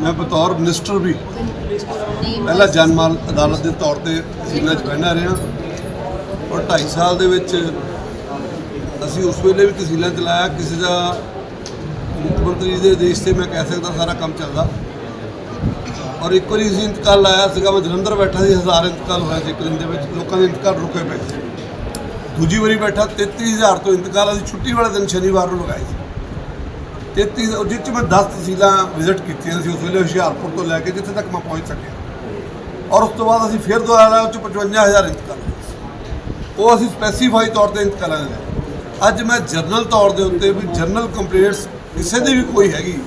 ਮੈਂ ਬਤੌਰ ਮਿਨਿਸਟਰ ਵੀ। ਪਹਿਲਾਂ ਜਨਮਾਲ ਅਦਾਲਤ ਦੇ ਤੌਰ ਤੇ ਤਹਿਸੀਲਾਂ 'ਚ ਬਹਿਣਾ ਰਿਹਾ। ਔਰ 2.5 ਸਾਲ ਦੇ ਵਿੱਚ ਅਸੀਂ ਉਸ ਵੇਲੇ ਵੀ ਤਹਿਸੀਲਾਂ 'ਚ ਲਾਇਆ। ਕਿਸੇ ਦਾ ਮੁੱਖ ਮੰਤਰੀ ਦੇ ਦੇਸ਼ ਤੇ ਮੈਂ ਕਹਿ ਸਕਦਾ ਸਾਰਾ ਕੰਮ ਚੱਲਦਾ। ਔਰ ਇੱਕ ਵਾਰੀ ਅਸੀਂ ਇੰਤਕਾਲ ਲਾਇਆ ਸੀਗਾ। ਮੈਂ ਜਲੰਧਰ ਬੈਠਾ ਸੀ। ਹਜ਼ਾਰ ਇੰਤਕਾਲ ਹੋਇਆ ਸੀ ਇੱਕ ਦਿਨ ਦੇ ਵਿੱਚ। ਲੋਕਾਂ ਦੇ ਇੰਤਕਾਲ ਰੁਕੇ ਪਏ। ਸੀ ਦੂਜੀ ਵਾਰੀ ਬੈਠਾ। 33000 ਤੋਂ ਇੰਤਕਾਲ। ਅਸੀਂ ਛੁੱਟੀ ਵਾਲੇ ਦਿਨ ਸ਼ਨੀਵਾਰ ਨੂੰ ਲਗਾਏ ਸੀ। 33 ਉਹ ਜਿਸ 'ਚ ਮੈਂ 10 ਤਹਿਸੀਲਾਂ ਵਿਜ਼ਿਟ ਕੀਤੀਆਂ ਸੀ, ਉਸ ਵੇਲੇ ਹੁਸ਼ਿਆਰਪੁਰ ਤੋਂ ਲੈ ਕੇ ਜਿੱਥੇ ਤੱਕ ਮੈਂ ਪਹੁੰਚ ਸਕਿਆ ਔਰ ਉਸ ਤੋਂ ਬਾਅਦ ਅਸੀਂ ਫਿਰ ਦੁਬਾਰਾ ਲਾਇਆ ਉਹ 'ਚ 55000 ਇੰਤਕਾਲ ਹੋਏ ਸੀ। ਉਹ ਅਸੀਂ ਸਪੈਸੀਫਾਈ ਤੌਰ ਤੇ ਇੰਤਕਾਲਾਂ ਦੇ ਲਏ ਅੱਜ ਮੈਂ ਜਰਨਲ ਤੌਰ ਦੇ ਉੱਤੇ ਵੀ ਜਰਨਲ ਕੰਪਲੇਂਟਸ ਕਿਸੇ ਦੀ ਵੀ ਕੋਈ ਹੈਗੀ,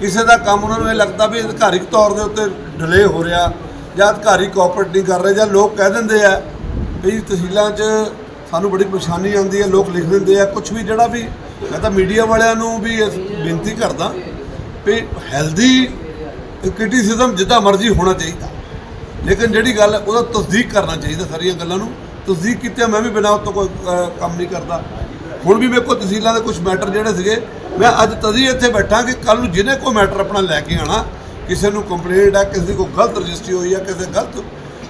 ਕਿਸੇ ਦਾ ਕੰਮ ਉਹਨਾਂ ਨੂੰ ਇਹ ਲੱਗਦਾ ਵੀ ਅਧਿਕਾਰਿਕ ਤੌਰ ਦੇ ਉੱਤੇ ਡਿਲੇ ਹੋ ਰਿਹਾ ਜਾਂ ਅਧਿਕਾਰੀ ਕੋਆਪਰੇਟ ਨਹੀਂ ਕਰ ਰਹੇ ਜਾਂ ਲੋਕ ਕਹਿ ਦਿੰਦੇ ਆ ਵੀ ਤਹਿਸੀਲਾਂ 'ਚ ਸਾਨੂੰ ਬੜੀ ਪਰੇਸ਼ਾਨੀ ਆਉਂਦੀ ਹੈ, ਲੋਕ ਲਿਖ ਦਿੰਦੇ ਆ ਕੁਝ ਵੀ ਜਿਹੜਾ ਵੀ ਮੈਂ ਤਾਂ ਮੀਡੀਆ ਵਾਲਿਆਂ ਨੂੰ ਵੀ ਇਸ ਬੇਨਤੀ ਕਰਦਾ ਵੀ ਹੈਲਦੀ ਕ੍ਰਿਟਿਸਿਜ਼ਮ ਜਿੱਦਾਂ ਮਰਜ਼ੀ ਹੋਣਾ ਚਾਹੀਦਾ। ਲੇਕਿਨ ਜਿਹੜੀ ਗੱਲ ਹੈ, ਉਹਦਾ ਤਸਦੀਕ ਕਰਨਾ ਚਾਹੀਦਾ ਸਾਰੀਆਂ ਗੱਲਾਂ ਨੂੰ। ਤਸਦੀਕ ਕੀਤਿਆਂ ਮੈਂ ਵੀ ਬਿਨਾਂ ਉਹ ਤੋਂ ਕੋਈ ਕੰਮ ਨਹੀਂ ਕਰਦਾ। ਹੁਣ ਵੀ ਮੇਰੇ ਕੋਲ ਤਹਿਸੀਲਾਂ ਦੇ ਕੁਝ ਮੈਟਰ ਜਿਹੜੇ ਸੀਗੇ ਮੈਂ ਅੱਜ ਤਦੀ ਇੱਥੇ ਬੈਠਾ ਕਿ ਕੱਲ ਨੂੰ ਜਿਹਨੇ ਕੋਈ ਮੈਟਰ ਆਪਣਾ ਲੈ ਕੇ ਆਣਾ ਕਿਸੇ ਨੂੰ ਕੰਪਲੇਂਟ ਹੈ ਕਿਸੇ ਦੀ ਕੋਈ ਗਲਤ ਰਜਿਸਟਰੀ ਹੋਈ ਹੈ ਕਿਸੇ ਗਲਤ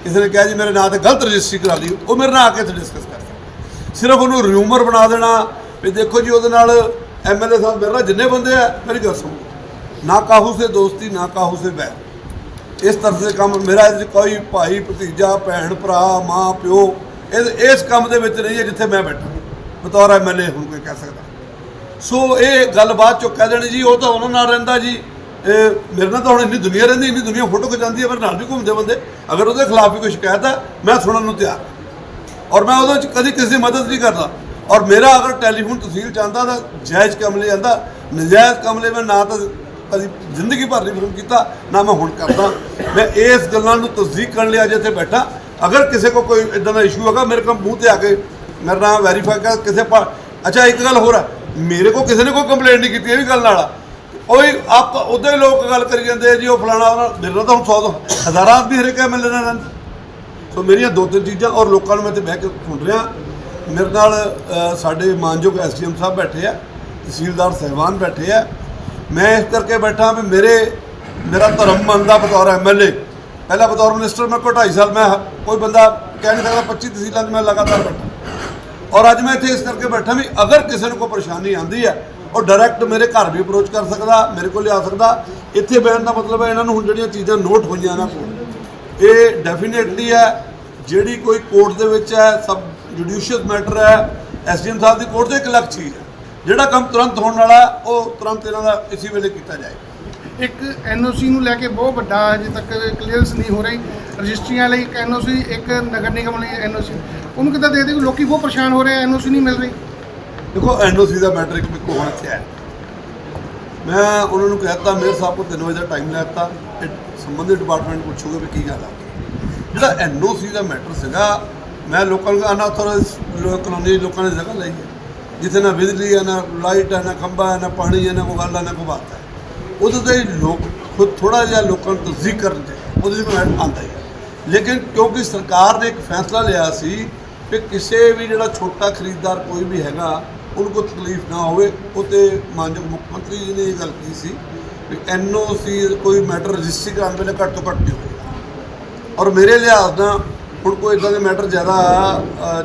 ਕਿਸੇ ਨੇ ਕਿਹਾ ਜੀ ਮੇਰੇ ਨਾਂ ਤੇ ਗਲਤ ਰਜਿਸਟਰੀ ਕਰਾ ਲਈ ਉਹ ਮੇਰੇ ਨਾਲ ਆ ਕੇ ਇੱਥੇ ਡਿਸਕਸ ਕਰ ਸਕਦਾ। ਸਿਰਫ ਉਹਨੂੰ ਰਿਊਮਰ ਬਣਾ ਦੇਣਾ ਵੀ ਦੇਖੋ ਜੀ ਉਹਦੇ ਨਾਲ ਐਮਐਲਏ ਸਾਹਿਬ ਮੇਰੇ ਨਾਲ ਜਿੰਨੇ ਬੰਦੇ ਆ, ਮੇਰੀ ਗੱਲ ਸੁਣੋ। ਨਾ ਕਾਹੂ ਸੇ ਦੋਸਤੀ, ਨਾ ਕਾਹੂ ਸੇ ਬੈਰ ਇਸ ਤਰ੍ਹਾਂ ਦੇ ਕੰਮ ਮੇਰਾ ਇਹਦੇ 'ਚ ਕੋਈ ਭਾਈ, ਭਤੀਜਾ, ਭੈਣ, ਭਰਾ, ਮਾਂ, ਪਿਓ, ਇਹ ਇਸ ਕੰਮ ਦੇ ਵਿੱਚ ਨਹੀਂ ਹੈ ਜਿੱਥੇ ਮੈਂ ਬੈਠਾ। ਬਤੌਰ ਐਮਐਲਏ ਹੁਣ ਕੋਈ ਕਹਿ ਸਕਦਾ। ਸੋ ਇਹ ਗੱਲਬਾਤ ਬਾਅਦ ਚੋਂ ਕਹਿ ਦੇਣੀ ਜੀ, ਉਹ ਤਾਂ ਉਹਨਾਂ ਨਾਲ ਰਹਿੰਦਾ ਜੀ। ਇਹ ਮੇਰੇ ਨਾਲ ਤਾਂ ਹੁਣ ਇੰਨੀ ਦੁਨੀਆ ਰਹਿੰਦੀ, ਇੰਨੀ ਦੁਨੀਆ ਫੋਟੋ ਖਿਚਾਉਂਦੀ ਹੈ ਪਰ ਨਾਲ ਵੀ ਘੁੰਮਦੇ ਬੰਦੇ। ਅਗਰ ਉਹਦੇ ਖਿਲਾਫ ਵੀ ਕੋਈ ਸ਼ਿਕਾਇਤ ਹੈ, ਮੈਂ ਸੁਣਨ ਨੂੰ ਤਿਆਰ ਔਰ ਮੈਂ ਉਹਦੇ ਵਿੱਚ ਕਦੀ ਕਿਸੇ ਦੀ ਮਦਦ ਨਹੀਂ ਕਰਦਾ। ਔਰ ਮੇਰਾ ਅਗਰ ਟੈਲੀਫੋਨ ਤਹਿਸੀਲ ਚਾਹੁੰਦਾ ਤਾਂ ਜਾਇਜ਼ ਕੰਮ ਲਈ ਆਂਦਾ ਨਜਾਇਜ਼ ਕੰਮ ਲਈ ਮੈਂ ਨਾ ਤਾਂ ਕਦੀ ਜ਼ਿੰਦਗੀ ਭਰ ਨਹੀਂ ਫੋਨ ਕੀਤਾ, ਨਾ ਮੈਂ ਹੁਣ ਕਰਦਾ। ਮੈਂ ਇਸ ਗੱਲਾਂ ਨੂੰ ਤਸਦੀਕ ਕਰਨ ਲਈ ਅੱਜ ਇੱਥੇ ਬੈਠਾ। ਅਗਰ ਕਿਸੇ ਕੋ ਕੋਈ ਇਦਾਂ ਦਾ ਇਸ਼ੂ ਹੈਗਾ, ਮੇਰੇ ਕੋਲ ਮੂੰਹ ਤੇ ਆ ਕੇ ਮੇਰਾ ਨਾਮ ਵੈਰੀਫਾਈ ਕਰ, ਕਿਸੇ ਪਾ ਅੱਛਾ, ਇੱਕ ਗੱਲ ਹੋਰ ਆ। ਮੇਰੇ ਕੋ ਕਿਸੇ ਨੇ ਕੋਈ ਕੰਪਲੇਂਟ ਨਹੀਂ ਕੀਤੀ, ਇਹ ਵੀ ਗੱਲ ਨਾਲ ਆ। ਉਹੀ ਆਪ ਉਹਦੇ ਹੀ ਲੋਕ ਗੱਲ ਕਰੀ ਜਾਂਦੇ ਆ ਜੀ, ਉਹ ਫਲਾਣਾ ਮੇਰੇ ਨਾਲ ਤਾਂ ਹੁਣ 100 ਹਜ਼ਾਰਾਂ ਆਦਮੀ ਹਰੇਕ ਐਮਐਲਏ ਨਾਲ ਰਹਿੰਦੇ। ਸੋ ਮੇਰੀਆਂ ਦੋ ਤਿੰਨ ਚੀਜ਼ਾਂ ਔਰ ਲੋਕਾਂ ਨੂੰ ਮੈਂ ਤੇ ਬਹਿ ਕੇ ਸੁਣ ਰਿਹਾ। ਮੇਰੇ ਨਾਲ ਸਾਡੇ ਮਾਨਯੋਗ ਐਸਡੀਐਮ ਸਾਹਿਬ ਬੈਠੇ ਆ, ਤਹਿਸੀਲਦਾਰ ਸਹਿਬਾਨ ਬੈਠੇ ਆ। ਮੈਂ ਇਸ ਕਰਕੇ ਬੈਠਾ ਵੀ ਮੇਰੇ, ਮੇਰਾ ਧਰਮ ਮੰਨਦਾ ਬਤੌਰ ਐਮਐਲਏ ਪਹਿਲਾਂ ਬਤੌਰ ਮਿਨਿਸਟਰ ਮੈਂ ਕੋਈ ਢਾਈ ਸਾਲ, ਮੈਂ ਕੋਈ ਬੰਦਾ ਕਹਿ ਨਹੀਂ ਸਕਦਾ 25 ਤਹਿਸੀਲਾਂ 'ਚ ਮੈਂ ਲਗਾਤਾਰ ਬੈਠਾ। ਔਰ ਅੱਜ ਮੈਂ ਇੱਥੇ ਇਸ ਕਰਕੇ ਬੈਠਾ ਵੀ ਅਗਰ ਕਿਸੇ ਨੂੰ ਕੋਈ ਪਰੇਸ਼ਾਨੀ ਆਂਦੀ ਹੈ, ਉਹ ਡਾਇਰੈਕਟ ਮੇਰੇ ਘਰ ਵੀ ਅਪਰੋਚ ਕਰ ਸਕਦਾ, ਮੇਰੇ ਕੋਲ ਲਿਆ ਸਕਦਾ। ਇੱਥੇ ਬੈਠਣ ਦਾ ਮਤਲਬ ਹੈ, ਇਹਨਾਂ ਨੂੰ ਹੁਣ ਜਿਹੜੀਆਂ ਚੀਜ਼ਾਂ ਨੋਟ ਹੋਈਆਂ ਨਾ ਕੋਲ ਇਹ ਡੈਫੀਨੇਟਲੀ ਹੈ ਜਿਹੜੀ ਕੋਈ ਕੋਰਟ ਦੇ ਵਿੱਚ ਹੈ ਸਬ ਜੁਡੀਸ਼ੀਅਲ ਮੈਟਰ ਹੈ ਐਸਡੀਐਮ ਸਾਹਿਬ ਦੀ ਕੋਰਟ ਦੇ ਇੱਕ ਲੱਖ ਚੀਜ਼ ਹੈ। ਜਿਹੜਾ ਕੰਮ ਤੁਰੰਤ ਹੋਣ ਵਾਲਾ ਉਹ ਤੁਰੰਤ ਇਹਨਾਂ ਦਾ ਇਸੇ ਵੇਲੇ ਕੀਤਾ ਜਾਏ ਇੱਕ ਐਨਓਸੀ ਨੂੰ ਲੈ ਕੇ ਬਹੁਤ ਵੱਡਾ ਅਜੇ ਤੱਕ ਕਲੀਅਰੈਂਸ ਨਹੀਂ ਹੋ ਰਹੀ। ਰਜਿਸਟਰੀਆਂ ਲਈ ਇੱਕ ਐਨਓਸੀ ਇੱਕ ਨਗਰ ਨਿਗਮ ਲਈ ਐਨਓਸੀ ਉਹਨੂੰ ਕਿੱਦਾਂ ਦੇ ਦੇ ਲੋਕੀ ਬਹੁਤ ਪਰੇਸ਼ਾਨ ਹੋ ਰਹੇ ਐਨਓਸੀ ਨਹੀਂ ਮਿਲ ਰਹੀ? ਦੇਖੋ ਐਨਓਸੀ ਦਾ ਮੈਟਰ ਇੱਕ ਮਿੱਕੋ ਹੋਣਾ ਚਾਹੀਦਾ ਮੈਂ ਉਹਨਾਂ ਨੂੰ ਕਹਿਤਾ ਮੇਰੇ ਸਾਹਿਬ ਕੋਲ 3 ਵਜੇ ਦਾ ਟਾਈਮ ਲੈਤਾ ਇਹ ਸੰਬੰਧਿਤ ਡਿਪਾਰਟਮੈਂਟ ਪੁੱਛੂਗੇ ਵੀ ਕੀ ਗੱਲ ਆ। ਜਿਹੜਾ ਐਨਓਸੀ ਦਾ ਮੈਟਰ ਸੀਗਾ, ਮੈਂ ਲੋਕਾਂ ਨੂੰ ਅਨਆਥੋਰਾਈਜ਼ ਕਲੋਨੀ ਲੋਕਾਂ ਨੇ ਜਗ੍ਹਾ ਲਈ ਹੈ। ਜਿੱਥੇ ਨਾ ਬਿਜਲੀ ਹੈ, ਨਾ ਲਾਈਟ ਹੈ, ਨਾ ਖੰਭਾ ਹੈ, ਨਾ ਪਾਣੀ ਹੈ, ਨਾ ਕੋਈ ਗੱਲ ਹੈ, ਨਾ ਕੋਈ ਬਾਤ ਹੈ। ਉਹਦੇ ਤੇ ਲੋਕ ਖੁਦ ਥੋੜਾ ਜਿਹਾ ਲੋਕਾਂ ਨੂੰ ਤਸਦੀਕ ਕਰਨ ਦੇ, ਉਹਦੇ ਵਿੱਚ ਮੈਂ ਆਉਂਦਾ ਹੀ ਹੈ। ਲੇਕਿਨ ਕਿਉਂਕਿ ਸਰਕਾਰ ਨੇ ਇੱਕ ਫੈਸਲਾ ਲਿਆ ਸੀ ਕਿ ਕਿਸੇ ਵੀ ਜਿਹੜਾ ਛੋਟਾ ਖਰੀਦਦਾਰ ਕੋਈ ਵੀ ਹੈਗਾ, ਉਹਨੂੰ ਕੋਈ ਤਕਲੀਫ ਨਾ ਹੋਵੇ। ਉਹ ਤੇ ਮਾਨਯੋਗ ਮੁੱਖ ਮੰਤਰੀ ਜੀ ਨੇ ਇਹ ਗੱਲ ਕਹੀ ਸੀ ਵੀ ਐਨਓਸੀ ਕੋਈ ਮੈਟਰ ਰਜਿਸਟਰੀ ਕਰਾਉਣ ਵੇਲੇ ਘੱਟ ਤੋਂ ਘੱਟ ਨਹੀਂ ਔਰ ਮੇਰੇ ਲਿਹਾਜ਼ ਨਾਲ ਹੁਣ ਕੋਈ ਇਦਾਂ ਦੇ ਮੈਟਰ ਜ਼ਿਆਦਾ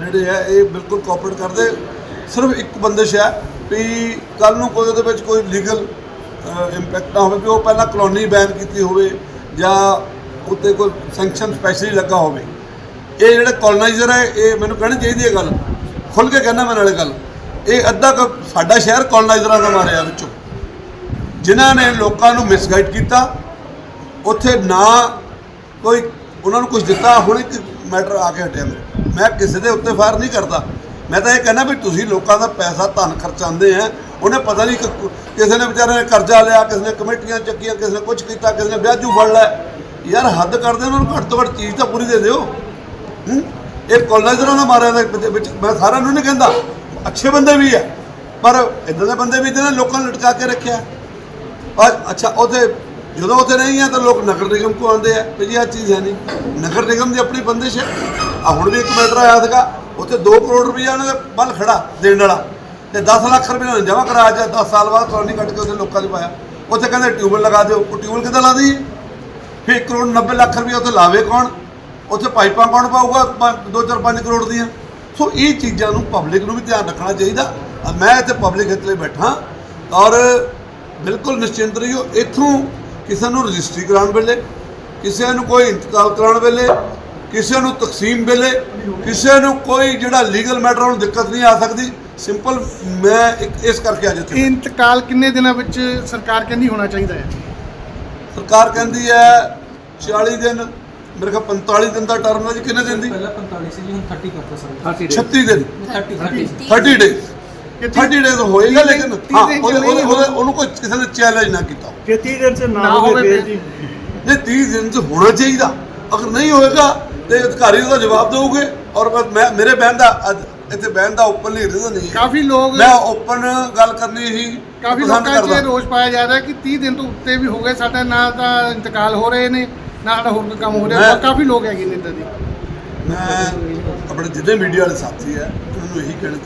ਜਿਹੜੇ ਆ, ਇਹ ਬਿਲਕੁਲ ਕੋਆਪਰੇਟ ਕਰਦੇ। ਸਿਰਫ ਇੱਕ ਬੰਦਿਸ਼ ਹੈ ਵੀ ਕੱਲ ਨੂੰ ਕੋਈ ਉਹਦੇ ਵਿੱਚ ਕੋਈ ਲੀਗਲ ਇੰਪੈਕਟ ਨਾ ਹੋਵੇ, ਵੀ ਉਹ ਪਹਿਲਾਂ ਕਲੋਨੀ ਬੈਨ ਕੀਤੀ ਹੋਵੇ ਜਾਂ ਉੱਤੇ ਕੋਈ ਸੈਂਕਸ਼ਨ ਸਪੈਸ਼ਲੀ ਲੱਗਾ ਹੋਵੇ। ਇਹ ਜਿਹੜਾ ਕਲੋਨਾਈਜ਼ਰ ਹੈ, ਇਹ ਮੈਨੂੰ ਕਹਿਣੀ ਚਾਹੀਦੀ ਹੈ ਗੱਲ। ਖੁੱਲ ਕੇ ਕਹਿਣਾ ਮੈਂ ਨਾਲੇ ਗੱਲ। ਇਹ ਅੱਧਾ ਕੁ ਸਾਡਾ ਸ਼ਹਿਰ ਕਲੋਨਾਈਜ਼ਰਾਂ ਦਾ ਮਾਰਿਆ ਵਿੱਚੋਂ। ਜਿਨ੍ਹਾਂ ਨੇ ਲੋਕਾਂ ਨੂੰ ਮਿਸਗਾਈਡ ਕੀਤਾ, ਉੱਥੇ ਨਾ ਕੋਈ ਉਹਨਾਂ ਨੂੰ ਕੁਝ ਦਿੱਤਾ, ਹੁਣ ਇੱਕ ਮੈਟਰ ਆ ਕੇ ਹਟਿਆ ਮੇਰੇ। ਮੈਂ ਕਿਸੇ ਦੇ ਉੱਤੇ ਫਾਇਰ ਨਹੀਂ ਕਰਦਾ। ਮੈਂ ਤਾਂ ਇਹ ਕਹਿੰਦਾ ਵੀ ਤੁਸੀਂ ਲੋਕਾਂ ਦਾ ਪੈਸਾ, ਧਨ ਖਰਚਾਉਂਦੇ ਆ, ਉਹਨੇ ਪਤਾ ਨਹੀਂ ਕਿਸੇ ਨੇ ਵਿਚਾਰੇ ਨੇ ਕਰਜ਼ਾ ਲਿਆ, ਕਿਸੇ ਨੇ ਕਮੇਟੀਆਂ ਚੱਕੀਆਂ, ਕਿਸੇ ਨੇ ਕੁਝ ਕੀਤਾ, ਕਿਸੇ ਨੇ ਵਿਆਜੂ ਫੜ ਲਿਆ। ਯਾਰ ਹੱਦ ਕਰਦੇ ਉਹਨਾਂ ਨੂੰ ਘੱਟ ਤੋਂ ਘੱਟ ਚੀਜ਼ ਤਾਂ ਪੂਰੀ ਦੇ ਦਿਓ। ਇਹ ਕੋਲਾਈਜ਼ਰਾਂ ਦਾ ਮਾਰਿਆ ਦਾ ਵਿੱਚ ਮੈਂ ਸਾਰਿਆਂ ਨੂੰ ਨਹੀਂ ਕਹਿੰਦਾ। ਅੱਛੇ ਬੰਦੇ ਵੀ ਆ। ਪਰ ਇਦਾਂ ਦੇ ਬੰਦੇ ਵੀ ਜਿਹਨਾਂ ਨੇ ਲੋਕਾਂ ਨੂੰ ਲਟਕਾ ਕੇ ਰੱਖਿਆ। ਅੱਜ ਅੱਛਾ ਉਹਦੇ ਜਦੋਂ ਉੱਥੇ ਨਹੀਂ ਹੈ ਤਾਂ ਲੋਕ ਨਗਰ ਨਿਗਮ ਕੋ ਆਉਂਦੇ ਆ ਵੀ ਜੀ ਆਹ ਚੀਜ਼ ਹੈ ਨਹੀਂ। ਨਗਰ ਨਿਗਮ ਦੀ ਆਪਣੀ ਬੰਦਿਸ਼ ਹੈ ਆ ਹੁਣ ਵੀ ਇੱਕ ਮੈਟਰ ਆਇਆ ਸੀਗਾ, ਉੱਥੇ 2 ਕਰੋੜ ਰੁਪਈਆ ਉਹਨਾਂ ਦੇ ਬਲ ਖੜਾ ਦੇਣ ਵਾਲਾ ਤੇ 10 ਲੱਖ ਰੁਪਏ ਉਹਨਾਂ ਨੇ ਜਮ੍ਹਾਂ ਕਰਾਇਆ ਜਾਂ 10 ਸਾਲ ਬਾਅਦ ਕਲੋਨੀ ਕੱਟ ਕੇ ਉੱਥੇ ਲੋਕਾਂ 'ਚ ਪਾਇਆ। ਉੱਥੇ ਕਹਿੰਦੇ ਟਿਊਬਲ ਲਗਾ ਦਿਓ। ਉਹ ਟਿਊਬਲ ਕਿੱਦਾਂ ਲਾ ਦਈਏ ਫਿਰ 1 ਕਰੋੜ 90 ਲੱਖ ਰੁਪਏ ਉੱਥੇ ਲਾਵੇ ਕੌਣ? ਉੱਥੇ ਪਾਈਪਾਂ ਕੌਣ ਪਾਊਗਾ? 2 4 5 ਕਰੋੜ ਦੀਆਂ। ਸੋ ਇਹ ਚੀਜ਼ਾਂ ਨੂੰ ਪਬਲਿਕ ਨੂੰ ਵੀ ਧਿਆਨ ਰੱਖਣਾ ਚਾਹੀਦਾ। ਮੈਂ ਇੱਥੇ ਪਬਲਿਕ ਹਿੱਤ ਲਈ ਬੈਠਾ। ਔਰ ਬਿਲਕੁਲ ਨਿਸ਼ਚਿੰਤ ਰਹੀਓ। ਇੱਥੋਂ ਕਿਸੇ ਨੂੰ ਰਜਿਸਟਰੀ ਕਰਾਉਣ ਵੇਲੇ ਕਿਸੇ ਨੂੰ ਕੋਈ ਇੰਤਕਾਲ ਕਰਾਉਣ ਵੇਲੇ ਕਿਸੇ ਨੂੰ ਤਕਸੀਮ ਵੇਲੇ ਕਿਸੇ ਨੂੰ ਕੋਈ ਜਿਹੜਾ ਲੀਗਲ ਮੈਟਰ ਨੂੰ ਦਿੱਕਤ ਨਹੀਂ ਆ ਸਕਦੀ। ਸਿੰਪਲ ਮੈਂ ਇੱਕ ਇਸ ਕਰਕੇ ਅੱਜ ਇੱਥੇ ਇੰਤਕਾਲ ਕਿੰਨੇ ਦਿਨਾਂ ਵਿੱਚ ਸਰਕਾਰ ਕਹਿੰਦੀ ਹੋਣਾ ਚਾਹੀਦਾ ਹੈ? ਸਰਕਾਰ ਕਹਿੰਦੀ ਹੈ 40 ਦਿਨ ਮੇਰੇ ਖਿਆਲ 45 ਦਿਨ ਦਾ ਟਰਮ ਹੈ ਜੀ ਕਿੰਨੇ ਦਿਨ ਦੀ? ਪਹਿਲਾਂ 45 ਸੀ ਜੀ ਹੁਣ 30 ਕਰਤਾ ਸਰ 36 ਦਿਨ। 30 30 30 ਡੇਜ਼ 30 ਡੇਜ਼ ਹੋਏਗਾ ਤੀਹ ਦਿਨ- ਲੇਕਿਨ ਹਾਂ ਉਹਦੇ ਉਹਨੂੰ ਕੋਈ ਕਿਸੇ ਨੇ ਚੈਲੰਜ ਨਾ ਕੀਤਾ ਜੇ 30 ਦਿਨ ਚ ਨਾ ਹੋਵੇ ਫਿਰ ਫਿਰ। ਜੀ। ਨਹੀਂ 30 ਦਿਨ ਚ ਹੋਣਾ ਚਾਹੀਦਾ ਅਗਰ ਨਹੀਂ ਹੋਏਗਾ ਤੇ ਅਧਿਕਾਰੀ ਉਹਦਾ ਜਵਾਬ ਦੇਊਗੇ ਔਰ ਮੈਂ- ਮੇਰੇ ਬਹਿਣ ਦਾ ਇੱਥੇ ਬਹਿਣ ਦਾ ਓਪਨਲੀ ਰੀਜ਼ਨ ਨਹੀਂ ਕਾਫੀ ਲੋਕ ਮੈਂ ਓਪਨ ਗੱਲ ਕਰਨੀ ਹੀ ਕਾਫੀ ਲੋਕਾਂ 'ਚ ਰੋਸ ਪਾਇਆ ਜਾ ਰਿਹਾ ਕਿ 30 ਦਿਨ ਤੋਂ ਉੱਤੇ ਵੀ ਹੋ ਗਏ ਸਾਡਾ ਨਾ ਤਾਂ ਇੰਤਕਾਲ ਹੋ ਰਹੇ ਨੇ ਨਾ ਸਾਡਾ ਹੋਰ ਕੋਈ ਕੰਮ ਹੋ ਰਿਹਾ। ਕਾਫੀ ਲੋਕ ਹੈਗੇ ਨੇ ਇੱਦਾਂ ਦੀ। ਮੈਂ ਆਪਣੇ ਜਿੰਨੇ ਮੀਡੀਆ ਵਾਲੇ ਸਾਥੀ ਹੈ ਉਹਨਾਂ ਨੂੰ ਇਹੀ ਕਹਿਣਾ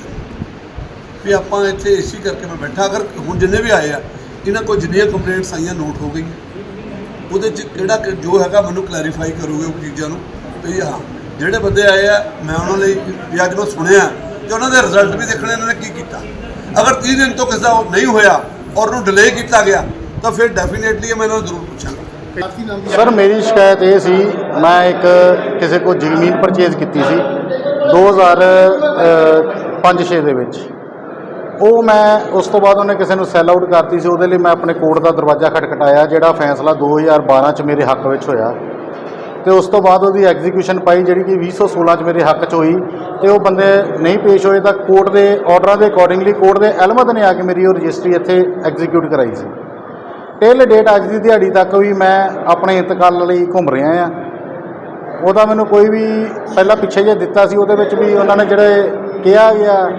ਵੀ ਆਪਾਂ ਇੱਥੇ ਏਸੀ ਕਰਕੇ ਮੈਂ ਬੈਠਾ, ਅਗਰ ਹੁਣ ਜਿੰਨੇ ਵੀ ਆਏ ਆ, ਇਹਨਾਂ ਕੋਲ ਜਿੰਨੀਆਂ ਕੰਪਲੇਂਟਸ ਆਈਆਂ ਨੋਟ ਹੋ ਗਈਆਂ। ਉਹਦੇ ਚ ਕਿਹੜਾ ਜੋ ਹੈਗਾ ਮੈਨੂੰ ਕਲੈਰੀਫਾਈ ਕਰੋਗੇ ਉਹ ਚੀਜ਼ਾਂ ਨੂੰ। ਵੀ ਹਾਂ, ਜਿਹੜੇ ਬੰਦੇ ਆਏ ਆ, ਮੈਂ ਉਹਨਾਂ ਲਈ ਵੀ ਅੱਜ ਮੈਂ ਸੁਣਿਆ ਕਿ ਉਹਨਾਂ ਦੇ ਰਿਜ਼ਲਟ ਵੀ ਦੇਖਣੇ, ਇਹਨਾਂ ਨੇ ਕੀ ਕੀਤਾ। ਅਗਰ 30 ਦਿਨ ਤੋਂ ਕਿਸੇ ਦਾ ਉਹ ਨਹੀਂ ਹੋਇਆ, ਔਰ ਉਹਨੂੰ ਡਿਲੇ ਕੀਤਾ ਗਿਆ, ਤਾਂ ਫਿਰ ਡੈਫੀਨੇਟਲੀ ਮੈਂ ਇਹਨਾਂ ਨੂੰ ਜ਼ਰੂਰ ਪੁੱਛਾਂਗਾ। ਸਰ, ਮੇਰੀ ਸ਼ਿਕਾਇਤ ਇਹ ਸੀ, ਮੈਂ ਇੱਕ ਕਿਸੇ ਕੋਲ ਜ਼ਮੀਨ ਪਰਚੇਜ਼ ਕੀਤੀ ਸੀ 2005-6 ਦੇ ਵਿੱਚ। ਉਹ ਮੈਂ ਉਸ ਤੋਂ ਬਾਅਦ ਉਹਨੇ ਕਿਸੇ ਨੂੰ ਸੈਲ ਆਊਟ ਕਰਤੀ ਸੀ, ਉਹਦੇ ਲਈ ਮੈਂ ਆਪਣੇ ਕੋਰਟ ਦਾ ਦਰਵਾਜ਼ਾ ਖਟਖਟਾਇਆ, ਜਿਹੜਾ ਫੈਸਲਾ 2012 ਚ ਮੇਰੇ ਹੱਕ ਵਿੱਚ ਹੋਇਆ। ਤੇ ਉਸ ਤੋਂ ਬਾਅਦ ਉਹਦੀ ਐਗਜ਼ੀਕਿਊਸ਼ਨ ਪਾਈ, ਜਿਹੜੀ ਕਿ 2016 ਚ ਮੇਰੇ ਹੱਕ ਚ ਹੋਈ। ਤੇ ਉਹ ਬੰਦੇ ਨਹੀਂ ਪੇਸ਼ ਹੋਏ ਤਾਂ ਕੋਰਟ ਦੇ ਆਰਡਰਾਂ ਦੇ ਅਕੋਰਡਿੰਗਲੀ ਕੋਰਟ ਦੇ ਅਹਿਲਮਤ ਨੇ ਆ ਕੇ ਮੇਰੀ ਉਹ ਰਜਿਸਟਰੀ ਇੱਥੇ ਐਗਜ਼ੀਕਿਊਟ ਕਰਾਈ ਸੀ। ਟਿਲ ਡੇਟ ਅੱਜ ਦੀ ਦਿਹਾੜੀ ਤੱਕ ਵੀ ਮੈਂ ਆਪਣੇ ਇੰਤਕਾਲ ਲਈ ਘੁੰਮ ਰਿਹਾ ਆ ਉਹਦਾ ਮੈਨੂੰ ਕੋਈ ਵੀ ਪਹਿਲਾਂ ਪਿੱਛੇ ਜੇ ਦਿੱਤਾ ਸੀ, ਉਹਦੇ ਵਿੱਚ ਵੀ ਉਹਨਾਂ ਨੇ ਜਿਹੜੇ ਕਿਹਾ ਗਿਆ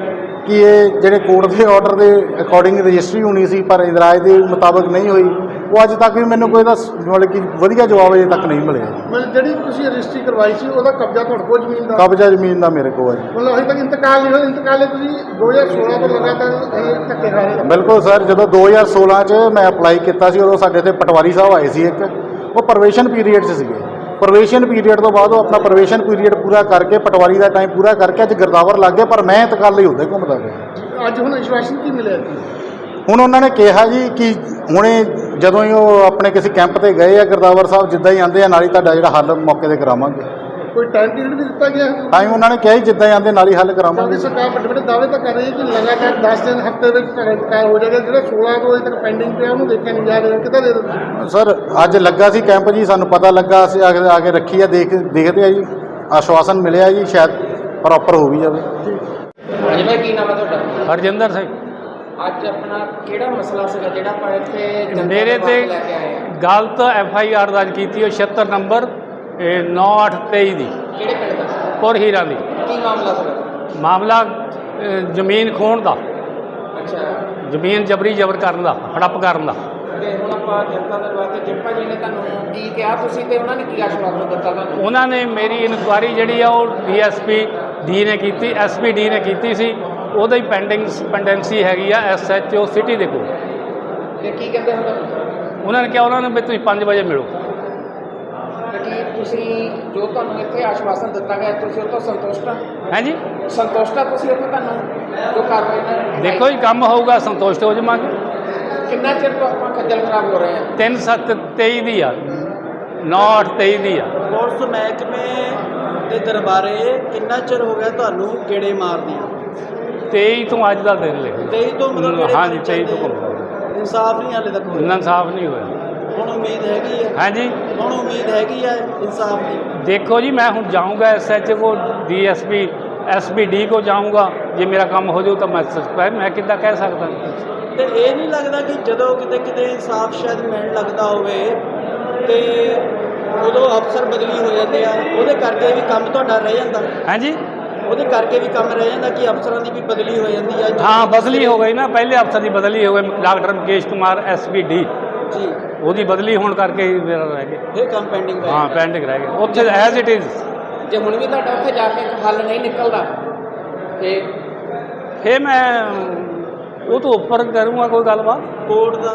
ਕਿ ਇਹ ਜਿਹੜੇ ਕੋਰਟ ਦੇ ਆਰਡਰ ਦੇ ਅਕੋਰਡਿੰਗ ਰਜਿਸਟਰੀ ਹੋਣੀ ਸੀ ਪਰ ਇੰਦਰਾਜ ਦੇ ਮੁਤਾਬਕ ਨਹੀਂ ਹੋਈ ਉਹ ਅੱਜ ਤੱਕ ਵੀ ਮੈਨੂੰ ਕੋਈ ਦਾ ਮਤਲਬ ਕਿ ਵਧੀਆ ਜਵਾਬ ਅਜੇ ਤੱਕ ਨਹੀਂ ਮਿਲਿਆ। ਮਤਲਬ ਜਿਹੜੀ ਤੁਸੀਂ ਰਜਿਸਟਰੀ ਕਰਵਾਈ ਸੀ ਉਹਦਾ ਕਬਜ਼ਾ ਤੁਹਾਡੇ ਕੋਲ ਜ਼ਮੀਨ ਦਾ? ਕਬਜ਼ਾ ਜ਼ਮੀਨ ਦਾ ਮੇਰੇ ਕੋਲ ਹੈ। ਮਤਲਬ ਅਜੇ ਤੱਕ ਇੰਤਕਾਲ ਨਹੀਂ ਹੋਇਆ ਇੰਤਕਾਲ ਲਈ ਤੁਸੀਂ 2016 ਤੋਂ ਲਗਾਤਾਰ ਇਹ ਧੱਕੇ ਖਾ ਰਹੇ ਹੋ। ਬਿਲਕੁਲ ਸਰ ਜਦੋਂ 2016 ਚ ਮੈਂ ਅਪਲਾਈ ਕੀਤਾ ਸੀ ਉਦੋਂ ਸਾਡੇ ਇੱਥੇ ਪਟਵਾਰੀ ਸਾਹਿਬ ਆਏ ਸੀ ਇੱਕ। ਉਹ ਪ੍ਰਵੇਸ਼ਨ ਪੀਰੀਅਡ 'ਚ ਸੀਗੇ। ਪ੍ਰਵੇਸ਼ਨ ਪੀਰੀਅਡ ਤੋਂ ਬਾਅਦ ਉਹ ਆਪਣਾ ਪ੍ਰਵੇਸ਼ਨ ਪੀਰੀਅਡ ਪੂਰਾ ਕਰਕੇ ਪਟਵਾਰੀ ਦਾ ਟਾਈਮ ਪੂਰਾ ਕਰਕੇ ਅੱਜ ਗਿਰਦਾਵਰ ਲੱਗ ਗਿਆ ਪਰ ਮੈਂ ਇੰਤਕਾਲ ਲਈ ਹੁੰਦੇ ਘੁੰਮਦਾ ਪਿਆ। ਅੱਜ ਹੁਣ ਵਿਸ਼ਵਾਸਨ ਕੀ ਮਿਲਿਆ ਹੁਣ ਉਹਨਾਂ ਨੇ ਕਿਹਾ ਜੀ ਕਿ ਹੁਣੇ ਜਦੋਂ ਹੀ ਉਹ ਆਪਣੇ ਕਿਸੇ ਕੈਂਪ ਤੇ ਗਏ ਆ ਗਿਰਦਾਵਰ ਸਾਹਿਬ ਜਿੱਦਾਂ ਹੀ ਆਂਦੇ ਆ ਨਾਲ ਹੀ ਤੁਹਾਡਾ ਜਿਹੜਾ ਹੱਲ ਮੌਕੇ ਤੇ ਕਰਾਵਾਂਗੇ। ਕੋਈ ਟਾਈਮ ਪੀਰੀਅਡ ਵੀ ਦਿੱਤਾ ਗਿਆ। ਹੈ ਟਾਈਮ ਉਹਨਾਂ ਨੇ ਕਿਹਾ ਜਿੱਦਾਂ ਆਂਦੇ ਨਾਲ ਹੀ ਹੱਲ ਕਿਉਂਕਿ ਕਰਾਵਾਂਗੇ ਸਰਕਾਰ ਵੱਡੇ ਵੱਡੇ ਦਾਅਵੇ ਤਾਂ ਕਰ ਰਹੀ ਹੈ ਕਿ ਲਗਾਤਾਰ 10 ਦਿਨ ਹਫ਼ਤੇ ਵਿੱਚ ਇੰਤਕਾਲ ਹੋ ਜਾਏਗਾ। ਜਿਹੜਾ 16 ਤੋਂ ਅਜੇ ਤੱਕ ਪੈਂਡਿੰਗ ਪਿਆ ਉਹਨੂੰ ਦੇਖਿਆ ਨਹੀਂ ਜਾ ਰਿਹਾ। ਕਿੱਦਾਂ ਦੇ ਦਿੰਦੇ? ਸਰ ਅੱਜ ਲੱਗਾ ਸੀ ਕੈਂਪ ਜੀ ਸਾਨੂੰ ਪਤਾ ਲੱਗਾ ਅਸੀਂ ਆ ਕੇ ਆ ਕੇ ਰੱਖੀ ਆ ਦੇਖ ਦੇਖਦੇ ਆ ਜੀ। ਆਸ਼ਵਾਸਨ ਮਿਲਿਆ ਜੀ ਸ਼ਾਇਦ ਪ੍ਰੋਪਰ ਹੋ ਵੀ ਜਾਵੇ। ਹਾਂਜੀ ਭਾਈ ਕੀ ਨਾਮ ਹੈ ਤੁਹਾਡਾ? ਹਰਜਿੰਦਰ ਸਿੰਘ। ਅੱਜ ਆਪਣਾ ਕਿਹੜਾ ਮਸਲਾ ਸੀਗਾ ਜਿਹੜਾ ਆਪਾਂ ਇੱਥੇ ਜਨਤਾ ਮੇਰੇ ਦੇ ਤੇ ਵਾਸਤੇ ਲੈ ਕੇ ਆਏ ਆ? ਗਲਤ ਐਫ ਆਈ ਆਰ ਦਰਜ ਕੀਤੀ ਉਹ 76 ਨੰਬਰ। 9823 ਦੀ। ਕਿਹੜੇ ਪਿੰਡ ਦਾ? ਪੁਰ ਹੀਰਾਂ ਦੀ। ਕੀ ਮਾਮਲਾ ਸੀਗਾ ਮਾਮਲਾ ਅ, ਜ਼ਮੀਨ ਖੋਣ ਦਾ। ਅੱਛਾ। ਜ਼ਮੀਨ ਜਬਰੀ ਜਬਰ ਕਰਨ ਦਾ ਹੜੱਪ ਕਰਨ ਦਾ। ਤੇ ਹੁਣ ਆਪਾਂ ਜਨਤਾ ਦੇ ਵਾਸਤੇ ਜਿੰਪਾ ਜੀ ਨੇ ਤੁਹਾਨੂੰ ਕੀ ਕਿਹਾ ਤੁਸੀਂ ਤੇ ਉਹਨਾਂ ਨੇ ਕੀ ਆਸ਼ਵਾਸਨ ਦਿੱਤਾ ਤੁਹਾਨੂੰ? ਉਹਨਾਂ ਨੇ ਮੇਰੀ ਇਨਕੁਆਰੀ ਜਿਹੜੀ ਆ ਉਹ ਡੀਐਸਪੀ ਡੀ ਨੇ ਕੀਤੀ ਐਸਪੀ ਡੀ ਨੇ ਕੀਤੀ ਸੀ। ਉਹਦਾ ਹੀ ਪੈਂਡਿੰਗ ਪੈਂਡੈਂਸੀ ਹੈਗੀ ਆ ਐਸਐਚਓ ਸਿਟੀ ਦੇ ਕੋਲ। ਤੇ ਕੀ ਕਹਿੰਦੇ ਹੁਣ? ਉਹਨਾਂ ਨੇ ਕਿਹਾ ਉਹਨਾਂ ਨੂੰ ਵੀ ਤੁਸੀਂ 5 ਵਜੇ ਮਿਲੋ। ਤੇ ਕੀ ਤੁਸੀਂ ਜੋ ਤੁਹਾਨੂੰ ਇੱਥੇ ਆਸ਼ਵਾਸਨ ਦਿੱਤਾ ਗਿਆ ਤੁਸੀਂ ਉਹ ਤੋਂ ਸੰਤੁਸ਼ਟ ਹੋ ਹੈ ਜੀ ਸੰਤੁਸ਼ਟ ਆ ਤੁਸੀਂ ਉੱਥੇ ਤੁਹਾਨੂੰ ਜੋ ਕਾਰਵਾਈ ਨਾਲ ਦੇਖੋ ਜੀ ਕੰਮ ਹੋਊਗਾ ਸੰਤੁਸ਼ਟ ਹੋ ਜਾਵਾਂਗੇ। ਕਿੰਨਾ ਚਿਰ ਤੋਂ ਆਪਾਂ ਖੱਜਲ ਖਰਾਬ ਹੋ ਰਹੇ ਹਾਂ 3 7 23 ਦੀ ਆ। 9 8 23 ਦੀ ਆ। ਪੁਲਿਸ ਮਹਿਕਮੇ ਦੇ ਦਰਬਾਰੇ ਕਿੰਨਾ ਚਿਰ ਹੋ ਗਿਆ ਤੁਹਾਨੂੰ ਗੇੜੇ ਮਾਰਦੀਆਂ 23 ਤੋਂ ਅੱਜ ਦਾ ਦਿਨ ਲੈ। 23 ਤੋਂ ਮਤਲਬ ਹਾਂਜੀ ਮਾਰੀ 23 ਤੋਂ। ਇਨਸਾਫ ਨਹੀਂ ਹਾਲੇ ਤੱਕ ਹੋਇਆ। ਇਨਸਾਫ ਨਹੀਂ ਹੋਇਆ। ਹੁਣ ਉਮੀਦ ਹੈਗੀ ਹੈ। ਹਾਂਜੀ। ਹੁਣ ਉਮੀਦ ਹੈਗੀ ਹੈ ਇਨਸਾਫ ਦੀ। ਦੇਖੋ ਜੀ ਮੈਂ ਹੁਣ ਜਾਊਂਗਾ ਐਸਐਚ ਕੋ ਡੀਐਸਪੀ ਐਸਪੀਡੀ ਕੋ ਜਾਊਂਗਾ। ਜੇ ਮੇਰਾ ਕੰਮ ਹੋ ਜਾਊ ਤਾਂ ਮੈਂ ਸਸਪੈਂਡ ਮੈਂ ਕਿੱਦਾਂ ਕਹਿ ਸਕਦਾ? ਤੇ ਇਹ ਨਹੀਂ ਲੱਗਦਾ ਕਿ ਜਦੋਂ ਕਿਤੇ ਕਿਤੇ ਇਨਸਾਫ ਸ਼ਾਇਦ ਮਿਲਣ ਲੱਗਦਾ ਹੋਵੇ ਤੇ ਉਦੋਂ ਅਫਸਰ ਬਦਲੀ ਹੋ ਜਾਂਦੇ ਆ ਉਹਦੇ ਕਰਕੇ ਵੀ ਕੰਮ ਤੁਹਾਡਾ ਰਹਿ ਜਾਂਦਾ। ਹਾਂਜੀ। ਉਹਦੇ ਕਰਕੇ ਵੀ ਕੰਮ ਰਹਿ ਜਾਂਦਾ ਕਿ ਅਫਸਰਾਂ ਦੀ ਵੀ ਬਦਲੀ ਹੋ ਜਾਂਦੀ ਆ। ਹਾਂ ਬਦਲੀ ਹੋ ਗਈ ਨਾ। ਪਹਿਲੇ ਅਫਸਰ ਦੀ ਬਦਲੀ ਹੋ ਗਈ। ਡਾਕਟਰ ਮੁਕੇਸ਼ ਕੁਮਾਰ ਐਸਪੀਡੀ ਜੀ। ਉਹਦੀ ਬਦਲੀ ਹੋਣ ਕਰਕੇ ਹੀ ਮੇਰਾ ਰਹਿ ਗਿਆ। ਇਹ ਕੰਮ ਪੈਂਡਿੰਗ ਹੋਇਆ ਹਾਂ ਪੈਂਡਿੰਗ ਰਹਿ ਗਿਆ। ਉੱਥੇ ਐਜ਼ ਇਟ ਇਜ਼ ਜੇ ਹੁਣ ਵੀ ਤੁਹਾਡਾ ਉੱਥੇ ਜਾ ਕੇ ਹੱਲ ਨਹੀਂ ਨਿਕਲਦਾ ਤੇ ਫੇ ਮੈਂ ਉਹ ਤੋਂ ਉੱਪਰ ਕਰੂੰਗਾ ਕੋਈ ਗੱਲਬਾਤ? ਕੋਰਟ ਦਾ